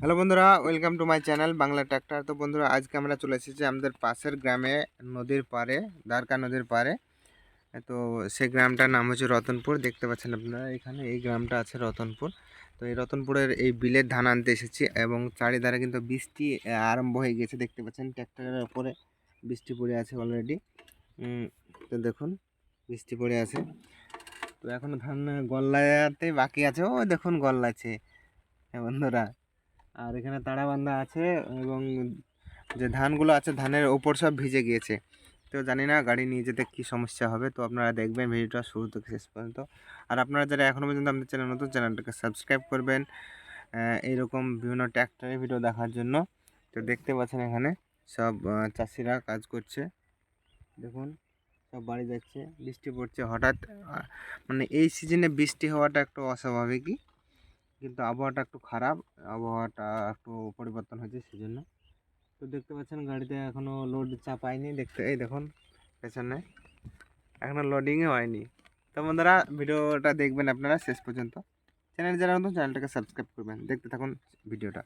Hello বন্ধুরা welcome to my channel Bangla tractor তো বন্ধুরা, আজকে আমরা চলে এসেছি আমাদের পাশের গ্রামে, নদীর পাড়ে, দ্বারকা নদীর পাড়ে। তো সেই গ্রামটার নাম হচ্ছে রতনপুর, দেখতে পাচ্ছেন আপনারা এখানে, এই গ্রামটা আছে রতনপুর। তো এই রতনপুরের এই বিলের ধান আনতে এসেছি এবং চারিধারে কিন্তু বৃষ্টি আরম্ভ হয়ে গেছে, দেখতে পাচ্ছেন ট্র্যাক্টরের ওপরে বৃষ্টি পড়ে আছে অলরেডি তো দেখুন, বৃষ্টি পড়ে আছে। তো এখনও ধান গল্লাতে বাকি আছে, ও দেখুন গল্লাছে হ্যাঁ বন্ধুরা আর এখানে তাড়া বান্ধা আছে এবং যে ধানগুলো আছে ধানের ওপর সব ভিজে গিয়েছে। তো জানি না গাড়ি নিয়ে যেতে কী সমস্যা হবে। তো আপনারা দেখবেন ভিডিওটা শুরু থেকে শেষ পর্যন্ত। আর আপনারা যারা এখনও পর্যন্ত আমাদের চ্যানেল নতুন, চ্যানেলটাকে সাবস্ক্রাইব করবেন এইরকম বিভিন্ন ট্র্যাক্টরের ভিডিও দেখার জন্য। তো দেখতে পাচ্ছেন এখানে সব চাষিরা কাজ করছে। দেখুন, সব বাড়ি যাচ্ছে, বৃষ্টি পড়ছে হঠাৎ মানে এই সিজনে বৃষ্টি হওয়াটা একটু অস্বাভাবিকই। কিন্তু আবহাওয়াটা একটু খারাপ, আবহাওয়াটা একটু পরিবর্তন হয়েছে সেজন্য। তো দেখতে পাচ্ছেন গাড়িতে এখনও লোড চাপায়নি দেখতে, এই দেখুন, পেছনে। এখনও লোডিংও হয়নি। তো বন্ধুরা, ভিডিওটা দেখবেন আপনারা শেষ পর্যন্ত। চ্যানেল যারা নতুন, চ্যানেলটাকে সাবস্ক্রাইব করবেন। দেখতে থাকুন ভিডিওটা।